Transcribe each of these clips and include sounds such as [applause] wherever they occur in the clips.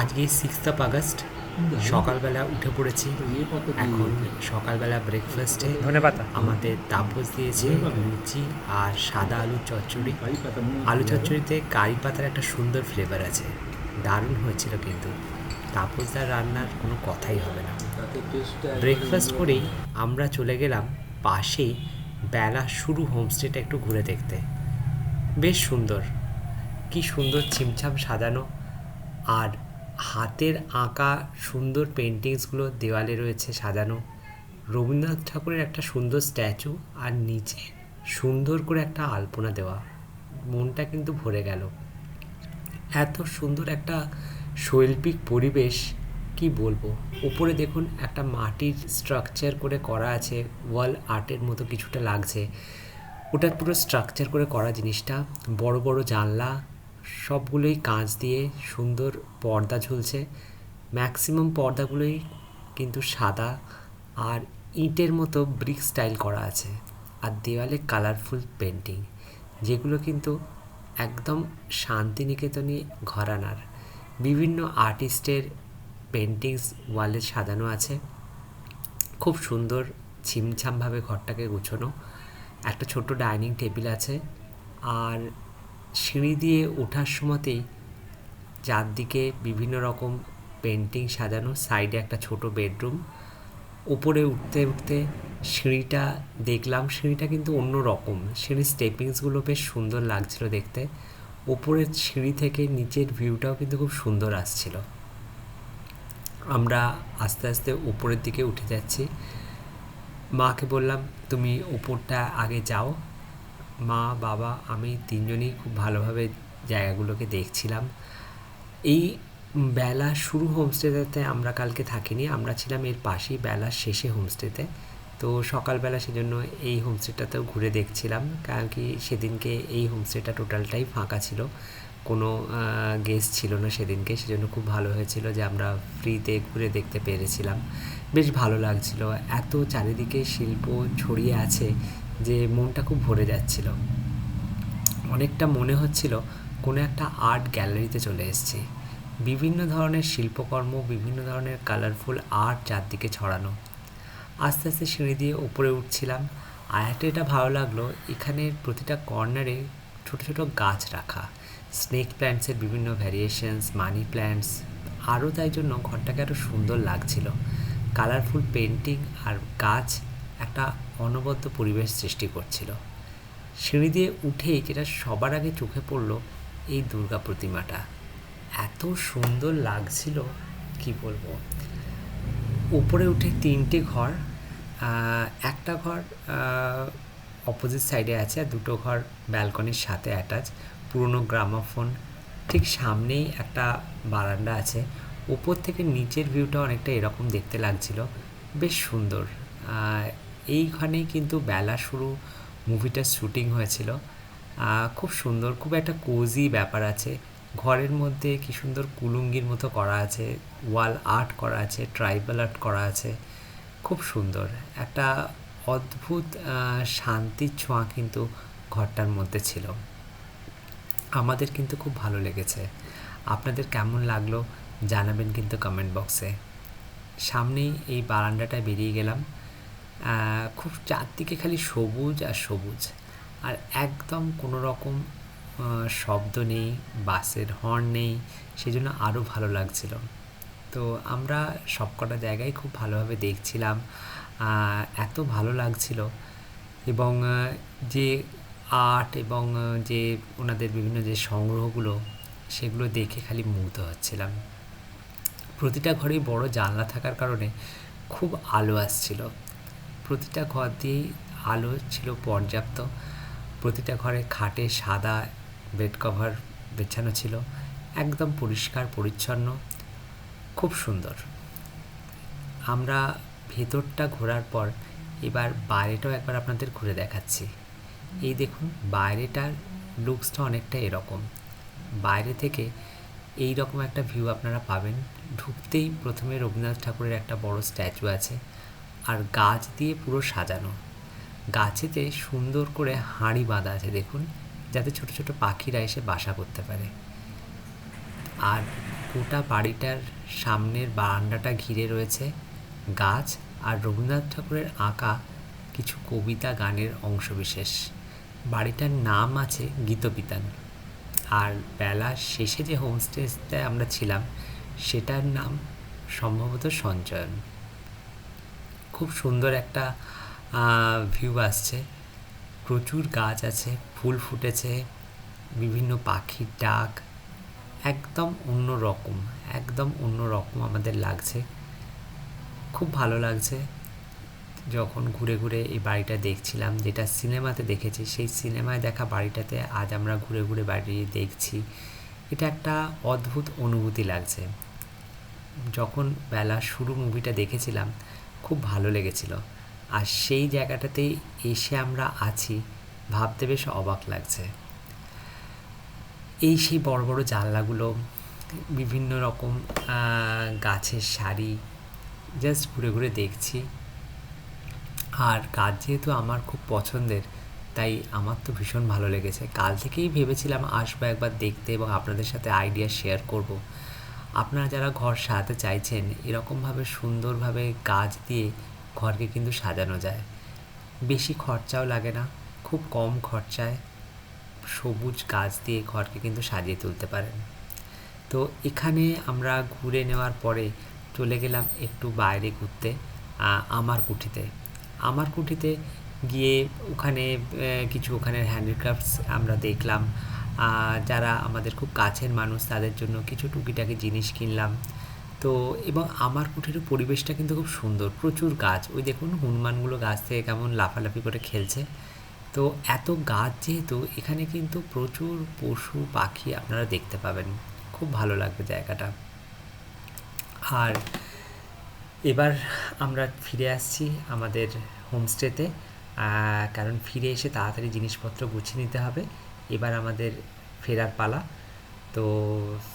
আজকে sixth of August. সকালবেলা উঠে পড়েছি। এখন সকালবেলা ব্রেকফাস্টে ধনেপাতা আমাদের তাপস দিয়েছে লুচি আর সাদা আলুর চচ্চড়ি। আলু চচ্চড়িতে কারি পাতার একটা সুন্দর ফ্লেভার আছে। দারুণ হয়েছিল কিন্তু। তাপসদার রান্নার কোনো কথাই হবে না। ব্রেকফাস্ট করেই আমরা চলে গেলাম পাশেই বেলা শুরু হোমস্টেটা একটু ঘুরে দেখতে। বেশ সুন্দর। কি সুন্দর ছিমছাম সাজানো। আর হাতের আঁকা সুন্দর পেন্টিংসগুলো দেওয়ালে রয়েছে সাজানো। রবীন্দ্রনাথ ঠাকুরের একটা সুন্দর স্ট্যাচু আর নিচে সুন্দর করে একটা আলপনা দেওয়া। মনটা কিন্তু ভরে গেল। এত সুন্দর একটা শৈল্পিক পরিবেশ, কি বলব? উপরে দেখুন একটা মাটির স্ট্রাকচার করে করা আছে ওয়াল আর্টের মতো কিছুটা লাগছে। ওটা পুরো স্ট্রাকচার করে করা জিনিসটা। বড় বড় জানলা সবগুলোই কাঁচ দিয়ে সুন্দর পর্দা ঝুলছে। ম্যাক্সিমাম পর্দাগুলোই কিন্তু সাদা আর ইটের মতো ব্রিক স্টাইল করা আছে আর দেওয়ালে কালারফুল পেন্টিং যেগুলো কিন্তু একদম শান্তিনিকেতনে ঘরানার। বিভিন্ন আর্টিস্টের পেন্টিংস ওয়ালে সাজানো আছে। খুব সুন্দর ছিমছামভাবে ঘরটাকে গুছোনো। একটা ছোট্ট ডাইনিং টেবিল আছে। আর সিঁড়ি দিয়ে ওঠার সময়তেই চারদিকে বিভিন্ন রকম পেন্টিং সাজানো, সাইডে একটা ছোট বেডরুম। উপরে উঠতে উঠতে সিঁড়িটা দেখলাম, সিঁড়িটা কিন্তু অন্য রকম। সিঁড়ির স্টেপিংসগুলো বেশ সুন্দর লাগছিল দেখতে। উপরের সিঁড়ি থেকে নিচের ভিউটাও কিন্তু খুব সুন্দর আসছিল। আমরা আস্তে আস্তে উপরের দিকে উঠে যাচ্ছি। মাকে বললাম, তুমি উপরটা আগে যাও। মা, বাবা, আমি তিনজনই খুব ভালোভাবে জায়গাগুলোকে দেখছিলাম। এই বেলা শুরু হোমস্টেতে আমরা কালকে থাকিনি, আমরা ছিলাম এর পাশেই বেলার শেষে হোমস্টেতে। তো সকালবেলা সেজন্য এই হোমস্টেটাতেও ঘুরে দেখছিলাম, কারণ কি সেদিনকে এই হোমস্টেটা টোটালটাই ফাঁকা ছিল। কোনো গেস্ট ছিল না সেদিনকে, সেজন্য খুব ভালো হয়েছিল যে আমরা ফ্রিতে ঘুরে দেখতে পেরেছিলাম। বেশ ভালো লাগছিল। এত চারিদিকে শিল্প ছড়িয়ে আছে যে মনটা খুব ভরে যাচ্ছিল। অনেকটা মনে হচ্ছিল কোনো একটা আর্ট গ্যালারিতে চলে এসেছি। বিভিন্ন ধরনের শিল্পকর্ম, বিভিন্ন ধরনের কালারফুল আর্ট চারদিকে ছড়ানো। আস্তে আস্তে সিঁড়ি দিয়ে উপরে উঠছিলাম। একটা এটা ভালো লাগল, এখানের প্রতিটা কর্নারে ছোট ছোট গাছ রাখা। স্নেক প্ল্যান্টসের বিভিন্ন ভ্যারিয়েশনস মানি প্ল্যান্টস আরও তাই জন্য ঘরটাকে আরও সুন্দর লাগছিল। কালারফুল পেন্টিং আর গাছ একটা অনবদ্য পরিবেশ সৃষ্টি করছিল। সিঁড়ি দিয়ে উঠেই যেটা সবার আগে চোখে পড়ল এই দুর্গা প্রতিমাটা। এত সুন্দর লাগছিল, কি বলব? উপরে উঠে তিনটে ঘর একটা ঘর অপোজিট সাইডে আছে আর দুটো ঘর ব্যালকনির সাথে অ্যাটাচ পুরনো গ্রামাফোন ঠিক সামনেই একটা বারান্দা আছে। উপর থেকে নিচের ভিউটা অনেকটা এরকম দেখতে লাগছিল। বেশ সুন্দর। এইখানেই কিন্তু বেলা শুরু মুভিটার শ্যুটিং হয়েছিল। খুব সুন্দর, খুব একটা কোজি ব্যাপার আছে। ঘরের মধ্যে কি সুন্দর কুলুঙ্গির মতো করা আছে ওয়াল আর্ট করা আছে ট্রাইবাল আর্ট করা আছে। খুব সুন্দর, একটা অদ্ভুত শান্তির ছোঁয়া কিন্তু ঘরটার মধ্যে ছিল। আমাদের কিন্তু খুব ভালো লেগেছে। আপনাদের কেমন লাগল জানাবেন কিন্তু কমেন্ট বক্সে সামনেই এই বারান্দাটায় বেরিয়ে গেলাম। খুব চারদিকে খালি সবুজ আর সবুজ। আর একদম কোনো রকম শব্দ নেই, বাসের হর্ন নেই সেই জন্য আরও ভালো লাগছিল। তো আমরা সবকটা জায়গায় খুব ভালোভাবে দেখছিলাম এত ভালো লাগছিল। এবং যে আর্ট এবং যে ওনাদের বিভিন্ন যে সংগ্রহগুলো, সেগুলো দেখে খালি মুগ্ধ হচ্ছিলাম। প্রতিটা ঘরেই বড় জানলা থাকার কারণে খুব আলো আসছিল। প্রতিটা ঘর দিয়েই আলো ছিল পর্যাপ্ত। প্রতিটা ঘরে খাটে সাদা বেড কভার বেছানো ছিল। একদম পরিষ্কার, পরিচ্ছন্ন, খুব সুন্দর। আমরা ভেতরটা ঘোরার পর এবার বাইরেটাও একবার আপনাদের ঘুরে দেখাচ্ছি। এই দেখুন, বাইরেটার লুকসটা অনেকটা এরকম। বাইরে থেকে এই রকম একটা ভিউ আপনারা পাবেন। ঢুকতেই প্রথমে রবীন্দ্রনাথ ঠাকুরের একটা বড় স্ট্যাচু আছে। আর গাছ দিয়ে পুরো সাজানো। গাছেতে সুন্দর করে হাঁড়ি বাঁধা আছে, দেখুন, যাতে ছোট ছোট পাখিরা এসে বাসা করতে পারে। আর গোটা বাড়িটার সামনের বারান্দাটা ঘিরে রয়েছে গাছ, আর রবীন্দ্রনাথ ঠাকুরের আঁকা কিছু কবিতা গানের অংশবিশেষ। বাড়িটার নাম আছে গীতবিতান। আর বেলার শেষে যে হোমস্টেতে আমরা ছিলাম, সেটার নাম সম্ভবত সঞ্চয়ন। খুব সুন্দর একটা ভিউ আসছে। প্রচুর গাছ আছে, ফুল ফুটেছে, বিভিন্ন পাখির ডাক, একদম অন্য রকম, একদম অন্য রকম আমাদের লাগছে। খুব ভালো লাগছে। যখন ঘুরে ঘুরে এই বাড়িটা দেখছিলাম, যেটা সিনেমাতে দেখেছি, সেই সিনেমায় দেখা বাড়িটাতে আজ আমরা ঘুরে ঘুরে বাড়ি দেখছি। এটা একটা অদ্ভুত অনুভূতি লাগছে। যখন বেলা শুরু মুভিটা দেখেছিলাম খুব ভালো লেগেছিল। আর সেই জায়গাটাতেই এসে আমরা আছি, ভাবতে বেশ অবাক লাগছে। এই সেই বড় বড় জানলাগুলো, বিভিন্ন রকম গাছের সারি জাস্ট ঘুরে ঘুরে দেখছি। আর কাজ যেহেতু আমার খুব পছন্দের, তাই আমার তো ভীষণ ভালো লেগেছে। কাল থেকেই ভেবেছিলাম আসব একবার দেখতে এবং আপনাদের সাথে আইডিয়া শেয়ার করব। আপনারা যারা ঘর সাজাতে চাইছেন, এরকমভাবে সুন্দরভাবে গাছ দিয়ে ঘরকে কিন্তু সাজানো যায়। বেশি খরচাও লাগে না, খুব কম খরচায় সবুজ গাছ দিয়ে ঘরকে কিন্তু সাজিয়ে তুলতে পারেন। তো এখানে আমরা ঘুরে নেওয়ার পরে চলে গেলাম একটু বাইরে ঘুরতে আমার কুঠিতে। আমার কুঠিতে গিয়ে ওখানে কিছু ওখানে হ্যান্ডিক্রাফটস আমরা দেখলাম। যারা আমাদের খুব কাছের মানুষ, তাদের জন্য কিছু টুকিটাকি জিনিস কিনলাম। তো এবং আমার কুঠির পরিবেশটা কিন্তু খুব সুন্দর, প্রচুর গাছ। ওই দেখুন, হনুমানগুলো গাছ থেকে কেমন লাফালাফি করে খেলছে। তো এত গাছ যেহেতু, এখানে কিন্তু প্রচুর পশু, পাখি আপনারা দেখতে পাবেন। খুব ভালো লাগবে জায়গাটা। আর এবার আমরা ফিরে আসছি আমাদের হোমস্টেতে কারণ ফিরে এসে তাড়াতাড়ি জিনিসপত্র গুছিয়ে নিতে হবে। এবার আমাদের ফেরার পালা। তো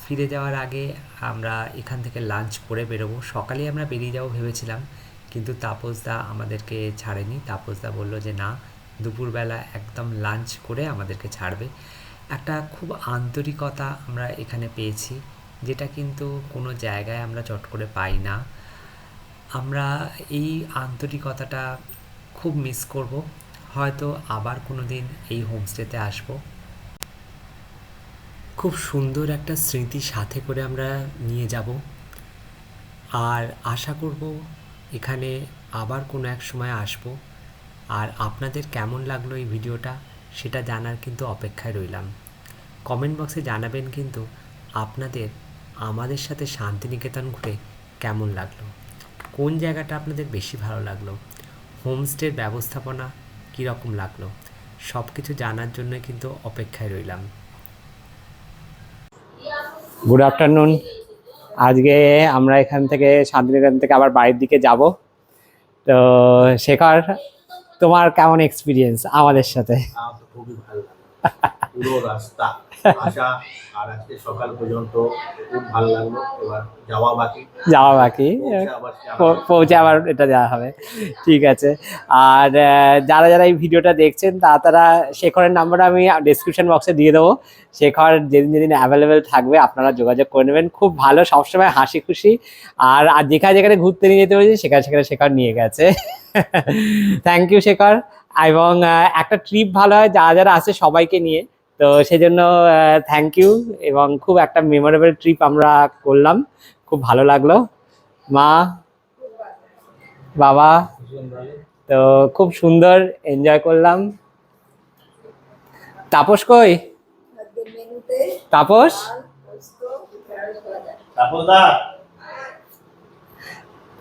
ফিরে যাওয়ার আগে আমরা এখান থেকে লাঞ্চ করে বেরোবো। সকালে আমরা বেরিয়ে যাব ভেবেছিলাম, কিন্তু তাপসদা আমাদেরকে ছাড়েনি। তাপসদা বলল যে, না, দুপুরবেলা একদম লাঞ্চ করে আমাদেরকে ছাড়বে। একটা খুব আন্তরিকতা আমরা এখানে পেয়েছি, যেটা কিন্তু কোনো জায়গায় আমরা চট করে পাই না। আমরা এই আন্তরিকতাটা খুব মিস করব। হয়তো আবার কোনো দিন এই হোমস্টেতে আসব। খুব সুন্দর একটা স্মৃতি সাথে করে আমরা নিয়ে যাব। আর আশা করব এখানে আবার কোনো এক সময় আসব। আর আপনাদের কেমন লাগল এই ভিডিওটা সেটা জানার কিন্তু অপেক্ষায় রইলাম। কমেন্ট বক্সে জানাবেন কিন্তু আপনাদের আমাদের সাথে শান্তিনিকেতন ঘুরে কেমন লাগল? কোন জায়গাটা আপনাদের বেশি ভালো লাগল? হোমস্টের ব্যবস্থাপনা কীরকম লাগল? সব কিছু জানার জন্য কিন্তু অপেক্ষায় রইলাম। গুড আফটারনুন আজকে আমরা এখান থেকে শান্তিনিকেতন থেকে আবার বাড়ির দিকে যাব। তো শেখর তোমার কেমন এক্সপিরিয়েন্স আমাদের সাথে? খুবই ভালো [laughs] পুরো রাস্তা আসা আর আজকে সকাল পর্যন্ত খুব ভালো লাগল। এবার যাওয়া বাকি। যাওয়া বাকি। পৌঁছে আবার যাওয়া এটা দেওয়া হবে। ঠিক আছে। আর যারা যারা এই ভিডিওটা দেখছেন তা তারা শেখরের নাম্বারটা আমি ডিসক্রিপশন বক্সে দিয়ে দেবো। শেখর যেদিন যেদিন অ্যাভেলেবেল থাকবে আপনারা যোগাযোগ করে নেবেন। খুব ভালো সবসময় হাসি খুশি। আর আর যেখানে যেখানে ঘুরতে নিয়ে যেতে হয়েছে সেখানে সেখানে শেখর নিয়ে গেছে। [laughs] Thank you Shekhar. এবং একটা ট্রিপ ভালো হয়। যারা যারা আছে সবাইকে নিয়ে। তো সেই জন্য থ্যাংক ইউ এবং খুব একটা মেমোরেবল ট্রিপ আমরা করলাম। খুব ভালো লাগল। মা বাবা তো খুব সুন্দর এনজয় করলাম। তাপস কই? তাপস?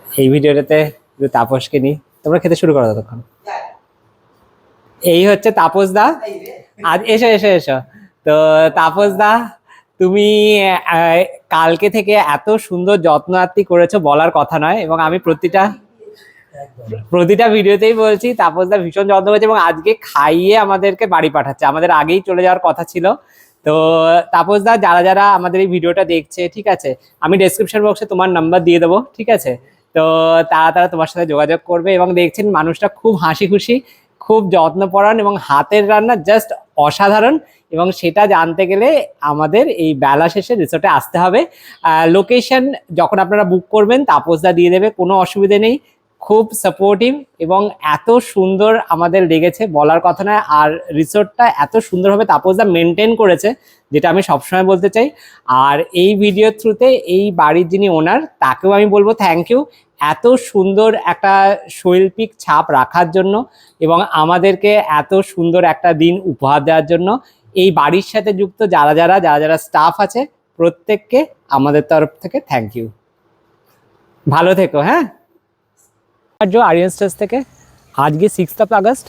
এই ভিডিওটাতে তাপসকে নি তোমরা খেতে শুরু করো ততক্ষণ। এই হচ্ছে তাপস দা। আজ এসো এসো এসো। তো তাপস দা তুমি কালকে থেকে এত সুন্দর যত্ন আত্মি করেছ বলার কথা নয় এবং আমি প্রতিটা প্রতিটা ভিডিওতেই বলছি তাপসদা ভীষণ যত্ন করেছে এবং আজকে খাইয়ে আমাদেরকে বাড়ি পাঠাচ্ছে। আমাদের আগেই চলে যাওয়ার কথা ছিল। তো তাপসদা যারা যারা আমাদের এই ভিডিওটা দেখছে ঠিক আছে আমি ডেসক্রিপশন বক্সে তোমার নাম্বার দিয়ে দেবো ঠিক আছে? তো তারা তারা তোমার সাথে যোগাযোগ করবে এবং দেখছেন মানুষটা খুব হাসি খুশি খুব যত্নপরায়ণ এবং হাতের রান্না জাস্ট অসাধারণ এবং সেটা জানতে গেলে আমাদের এই বেলা শেষে রিসোর্টে আসতে হবে। লোকেশন যখন আপনারা বুক করবেন তাপসদা দিয়ে দেবে, কোনো অসুবিধে নেই। খুব সাপোর্টিভ এবং এত সুন্দর আমাদের লেগেছে বলার কথা নয়। আর রিসোর্টটা এত সুন্দরভাবে তাপসদা মেনটেন করেছে যেটা আমি সবসময় বলতে চাই। আর এই ভিডিওর থ্রুতে এই বাড়ির যিনি ওনার তাকেও আমি বলব থ্যাংক ইউ এত সুন্দর একটা শৈল্পিক ছাপ রাখার জন্য এবং আমাদেরকে এত সুন্দর একটা দিন উপহার দেওয়ার জন্য। এই বাড়ির সাথে যুক্ত যারা যারা যারা যারা স্টাফ আছে, প্রত্যেককে আমাদের তরফ থেকে থ্যাংক ইউ ভালো থেকো হ্যাঁ? আর্য আরিয়ান স্টেজ থেকে, আজকে সিক্সথ অফ আগস্ট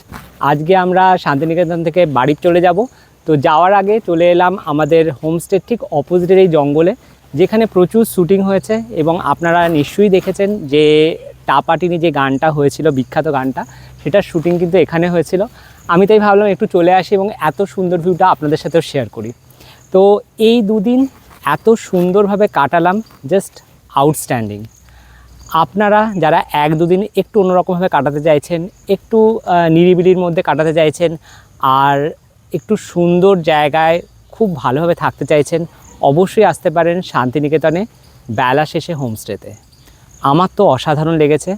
আজকে আমরা শান্তিনিকেতন থেকে বাড়ি চলে যাব। তো যাওয়ার আগে চলে এলাম আমাদের হোমস্টের ঠিক অপোজিটের এই জঙ্গলে, যেখানে প্রচুর শ্যুটিং হয়েছে এবং আপনারা নিশ্চয়ই দেখেছেন যে টাপাটিনি যে গানটা হয়েছিল, বিখ্যাত গানটা, সেটার শ্যুটিং কিন্তু এখানে হয়েছিল। আমি তাই ভাবলাম একটু চলে আসি এবং এত সুন্দর ভিউটা আপনাদের সাথেও শেয়ার করি। তো এই দুদিন এত সুন্দরভাবে কাটালাম জাস্ট আউটস্ট্যান্ডিং আপনারা যারা এক দুদিন একটু অন্যরকমভাবে কাটাতে চাইছেন, একটু নিরিবিলির মধ্যে কাটাতে চাইছেন, আর একটু সুন্দর জায়গায় খুব ভালোভাবে থাকতে চাইছেন, অবশ্যই আসতে পারেন শান্তিনিকেতনে বেলা শেষে হোমস্টেতে। আমার তো অসাধারণ লেগেছে।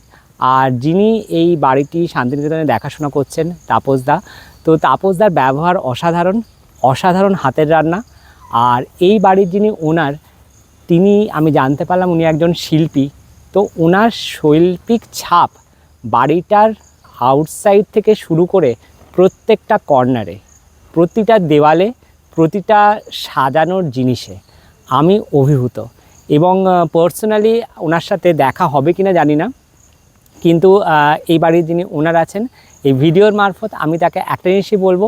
আর যিনি এই বাড়িটি শান্তিনিকেতনে দেখাশোনা করছেন তাপসদা তো তাপসদার ব্যবহার অসাধারণ অসাধারণ হাতের রান্না। আর এই বাড়ির যিনি ওনার, তিনি আমি জানতে পারলাম উনি একজন শিল্পী। তো ওনার শৈল্পিক ছাপ বাড়িটার আউটসাইড থেকে শুরু করে প্রত্যেকটা কর্নারে প্রতিটা দেওয়ালে প্রতিটা সাজানোর জিনিসে আমি অভিভূত। এবং পার্সোনালি ওনার সাথে দেখা হবে কি না জানি না। কিন্তু এই বাড়ির যিনি ওনার আছেন, এই ভিডিওর মারফত আমি তাকে একটা জিনিসই বলব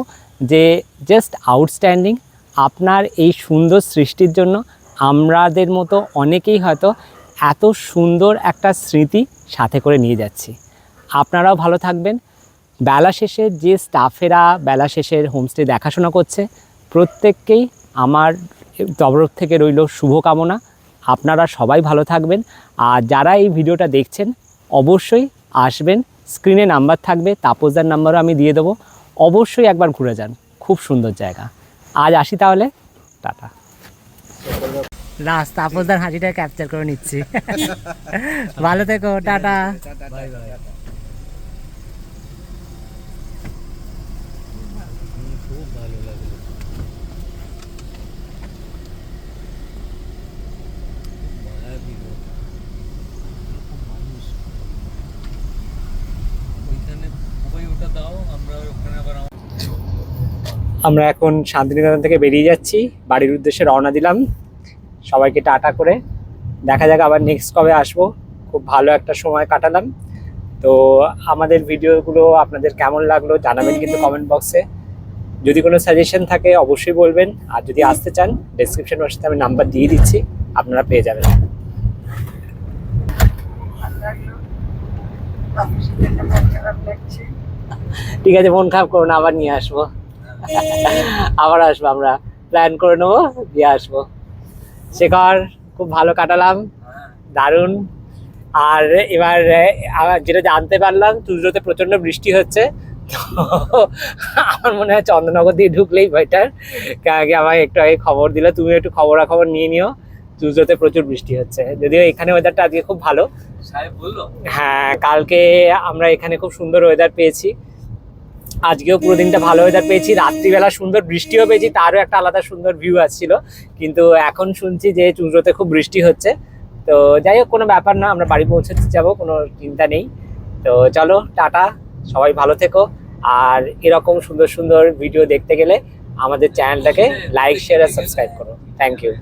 যে জাস্ট আউটস্ট্যান্ডিং আপনার এই সুন্দর সৃষ্টির জন্য আমাদের মতো অনেকেই হয়তো এত সুন্দর একটা স্মৃতি সাথে করে নিয়ে যাচ্ছি। আপনারাও ভালো থাকবেন। বেলা শেষে যে স্টাফেরা বেলা শেষের হোমস্টে দেখাশোনা করছে প্রত্যেককেই আমার তরফ থেকে রইল শুভকামনা। আপনারা সবাই ভালো থাকবেন। আর যারা এই ভিডিওটা দেখছেন অবশ্যই আসবেন। স্ক্রিনে নাম্বার থাকবে তাপসদার নাম্বারও আমি দিয়ে দেবো। অবশ্যই একবার ঘুরে যান। খুব সুন্দর জায়গা। আজ আসি তাহলে। টাটা। লাস্ট তাপসদার হাসিটা ক্যাপচার করে নিচ্ছি। ভালো থেকো টাটা খুব ভালো লাগল মায়াবী লোক। এরকম মানুষ। ওইখানে সবাই ওটা দাও আমরা ওখানে আবার আমার- আমরা এখন শান্তিনিকেতন থেকে বেরিয়ে যাচ্ছি। বাড়ির উদ্দেশ্যে রওনা দিলাম। সবাইকে টাটা করে। দেখা যাক আবার নেক্সট কবে আসব। খুব ভালো একটা সময় কাটালাম। তো আমাদের ভিডিওগুলো আপনাদের কেমন লাগল জানাবেন কিন্তু কমেন্ট বক্সে যদি কোনো সাজেশন থাকে অবশ্যই বলবেন। আর যদি আসতে চান ডেসক্রিপশন বক্সে আমি নাম্বার দিয়ে দিচ্ছি। আপনারা পেয়ে যাবেন। ঠিক আছে মন খারাপ করো না আবার নিয়ে আসব। আবার আসব আমরা। প্ল্যান করে নেব দিয়ে আসব। শেখর খুব ভালো কাটালাম। দারুণ। আর এবার যেটা জানতে পারলাম তুজোতে প্রচণ্ড বৃষ্টি হচ্ছে। আমার মনে হয় চন্দ্রনগর দিয়ে ঢুকলেই বেটার কি আমাকে একটু আগে খবর দিলে তুমি একটু খবরাখবর নিয়ে নিও। তুজোতে প্রচুর বৃষ্টি হচ্ছে। যদিও এখানে ওয়েদারটা আজকে খুব ভালো। বলল? হ্যাঁ কালকে আমরা এখানে খুব সুন্দর ওয়েদার পেয়েছি। আজকেও পুরো দিনটা ভালো ওয়েদার পেয়েছি। রাত্রিবেলা সুন্দর বৃষ্টিও পেয়েছি তারও একটা আলাদা সুন্দর ভিউ আসছিল। কিন্তু এখন শুনছি যে চুঁচড়োতে খুব বৃষ্টি হচ্ছে। তো যাই হোক কোনো ব্যাপার না আমরা বাড়ি পৌঁছতে যাব কোনো চিন্তা নেই। তো চলো টাটা সবাই ভালো থেকো। আর এরকম সুন্দর সুন্দর ভিডিও দেখতে গেলে আমাদের চ্যানেলটাকে লাইক শেয়ার আর সাবস্ক্রাইব করো। Thank you